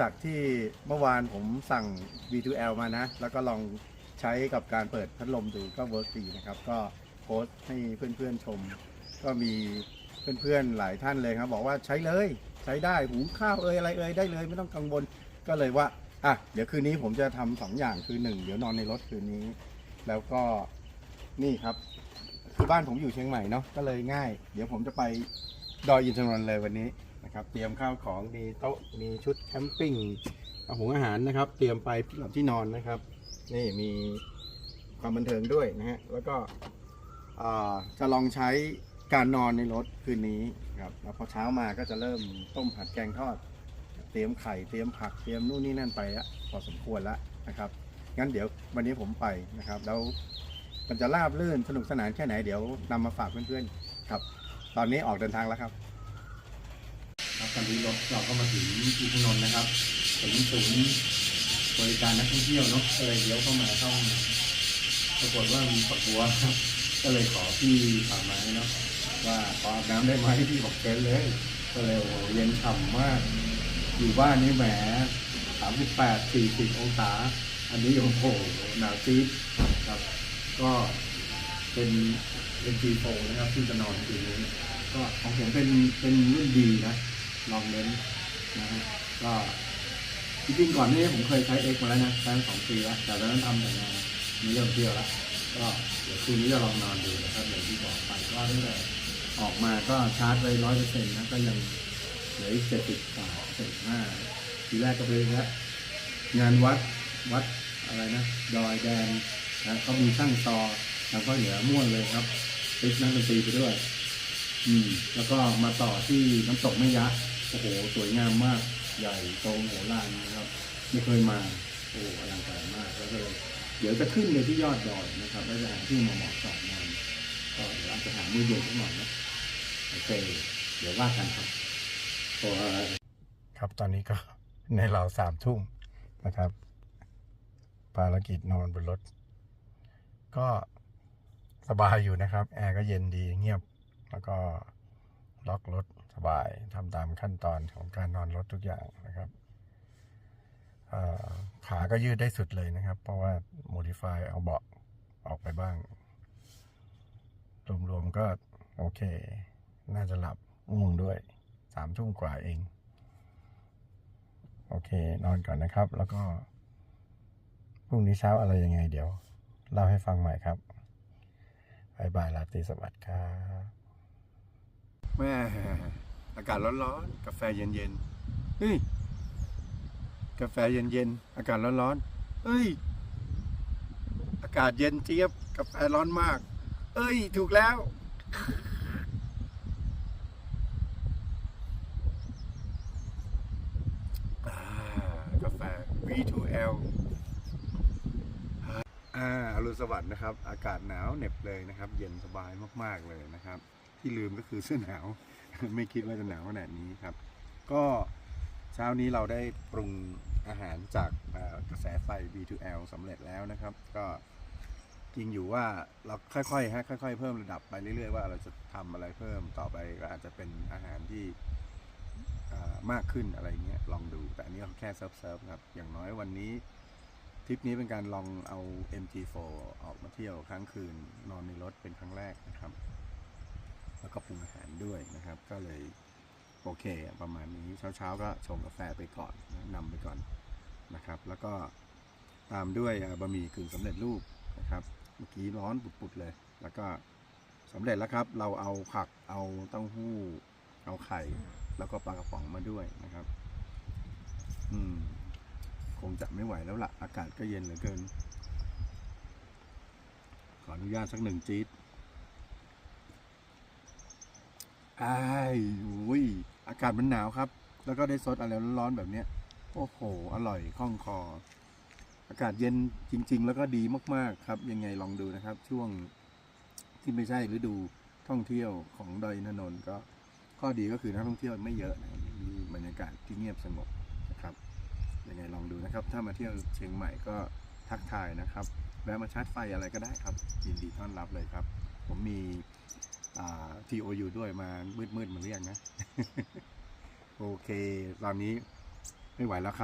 จากที่เมื่อวานผมสั่ง V2L มานะ แล้วก็ลองใช้กับการเปิดพัดลมดูก็เวิร์กดีนะครับ ก็โพสต์ให้เพื่อนๆชม ก็มีเพื่อนๆหลายท่านเลยครับ บอกว่าใช้เลยใช้ได้หุงข้าวเอ่ยอะไรเอ่ยได้เลยไม่ต้องกังวลก็เลยว่าอะเดี๋ยวคืนนี้ผมจะทำสองอย่างคือหนึ่งเดี๋ยวนอนในรถคืนนี้ แล้วก็นี่ครับ คือบ้านผมอยู่เชียงใหม่เนาะก็เลยง่าย เดี๋ยวผมจะไปดอยอินทนนท์เลยวันนี้ นะครับ เตรียมข้าวของมีโต๊ะมีชุดแคมปิ้งอาหงอาหารนะครับ เตรียมไปสำหรับที่นอนนะครับ นี่มีความบันเทิงด้วยนะฮะแล้วก็จะลองใช้การนอนในรถคืนนี้ครับแล้วพอเช้ามาก็จะเริ่มต้มผัดแกงทอด เตรียมไข่เตรียมผักเตรียมนู่นนี่นั่นไปอะพอสมควรแล้วนะครับ งั้นเดี๋ยววันนี้ผมไปนะครับ แล้วมันจะราบลื่นสนุกสนานแค่ไหนเดี๋ยวนำมาฝากเพื่อนๆครับ ตอนนี้ออกเดินทางแล้วครับ ตอนนี้รถเราก็มาถึงที่ถนนนะครับถึงศูนย์บริการนักท่องเที่ยวเนาะก็เลยเลี้ยวเข้ามาเข้าห้องปรากฏว่ามีฝักบัวครับก็เลยขอพี่ป่าไม้เนาะว่าขออาบน้ำได้ไหมพี่บอกเชิญเลย ก็เลยโอ้เย็นฉ่ำมาก อยู่บ้านนี่แหมสามสิบแปดสี่สิบองศา อันนี้โอ้โหหนาวจี๊ดครับ ก็เป็นเป็นจีโฟนะครับ ที่จะนอนคืนนี้ก็ของผมเป็นเป็นรุ่นดีนะ ลองเน้นนะฮะก็จริงๆก่อนนี้ผมเคยใช้ X มาแล้วนะใช้สองปีแล้ว แต่ตอนนั้นทำแต่งานนี่เริ่มเที่ยวแล้วก็เดี๋ยวคืนนี้จะลองนอนดูนะครับอย่างที่บอกไปก็ตั้งแต่ออกมาก็ชาร์จไว้ร้อยเปอร์เซ็นต์นะก็ยังเหลืออีกเจ็ดสิบกว่าเจ็ดห้าทีแรกก็ไปแล้วงานวัดวัดอะไรนะดอยแดงนะเขามีช่างตอแล้วก็เหลือม่วนเลยครับติดนักดนตรีไปด้วย อืม แล้วก็มาต่อที่น้ำตกแม่ยะ โอ้โหสวยงามมากใหญ่โตโหฬารนะครับ ไม่เคยมาโอ้อลังการมากแล้วก็เลยเดี๋ยวจะขึ้นไปที่ยอดดอยนะครับแล้วจะหาที่มาเหมาะสองนอนก็เดี๋ยวอาจจะหามือเย็นสักหน่อยนะโอเคเดี๋ยวว่ากันครับครับตอนนี้ก็ในเราสามทุ่มนะครับ ภารกิจนอนบนรถ ก็สบายอยู่นะครับ แอร์ก็เย็นดีเงียบ แล้วก็ ล็อกรถสบายทำตามขั้นตอนของการนอนรถทุกอย่างนะครับขาก็ยืดได้สุดเลยนะครับ เพราะว่า modify เอาเบาะออกไปบ้าง รวมๆก็โอเค น่าจะหลับง่วงด้วยสามทุ่มกว่าเอง โอเค นอนก่อนนะครับ แล้วก็พรุ่งนี้เช้าอะไรยังไงเดี๋ยว เล่าให้ฟังใหม่ครับบายบายลาตรีสวัสดิ์ครับ แม่อากาศร้อนๆกาแฟเย็นๆเฮ้ยกาแฟเย็นๆอากาศร้อนๆเฮ้ย อากาศเย็นเจี๊ยบกาแฟร้อนมาก เอ้ย ถูกแล้ว กาแฟ V2L อ่าอรุณสวัสดิ์นะครับ อากาศหนาวเหน็บเลยนะครับ เย็นสบายมากๆเลยนะครับ ที่ลืมก็คือเสื้อหนาว ไม่คิดว่าจะหนาวขนาดนี้ครับ ก็เช้านี้เราได้ปรุงอาหารจากกระแสไฟ B2L สำเร็จแล้วนะครับ ก็จริงอยู่ว่าเราค่อยๆฮะค่อย ๆ เพิ่มระดับไปเรื่อยๆว่าเราจะทำอะไรเพิ่มต่อไปก็อาจจะเป็นอาหารที่มากขึ้นอะไรเงี้ยลองดูแต่อันนี้เราแค่เซิร์ฟๆครับ อย่างน้อยวันนี้ทริปนี้เป็นการลองเอา MG4 ออกมาเที่ยวค้างคืนนอนในรถเป็นครั้งแรกนะครับ แล้วก็ปรุงอาหารด้วยนะครับ ก็เลยโอเคประมาณนี้เช้าๆก็ชงกาแฟไปก่อนนะนำไปก่อนนะครับ แล้วก็ตามด้วยบะหมี่กึ่งสำเร็จรูปนะครับเมื่อกี้ร้อนปุดๆเลย แล้วก็สำเร็จแล้วครับ เราเอาผักเอาเต้าหู้ เอาไข่ แล้วก็ปลากระป๋องมาด้วยนะครับ อืม คงจะไม่ไหวแล้วละ่ะ อากาศก็เย็นเหลือเกิน ขออนุญาตสักหนึ่งจี๊ด อ้ายอุ้ยอากาศมันหนาวครับ แล้วก็ได้ซดอะไรร้อนๆแบบเนี้ย โอ้โห อร่อยคล่องคอ อากาศเย็นจริง ๆ แล้วก็ดีมากๆครับ ยังไงลองดูนะครับ ช่วงที่ไม่ใช่ฤดูท่องเที่ยวของดอยนนนท์ก็ข้อดีก็คือนักท่องเที่ยวไม่เยอะนะครับมีบรรยากาศที่เงียบสงบนะครับยังไงลองดูนะครับ ถ้ามาเที่ยวเชียงใหม่ก็ทักทายนะครับแวะมาชาร์จไฟอะไรก็ได้ครับยินดีต้อนรับเลยครับ ผมมี ทีโออยู่ด้วยมามืดๆมาเรียกนะ โอเค ตอนนี้ไม่ไหวแล้วครับ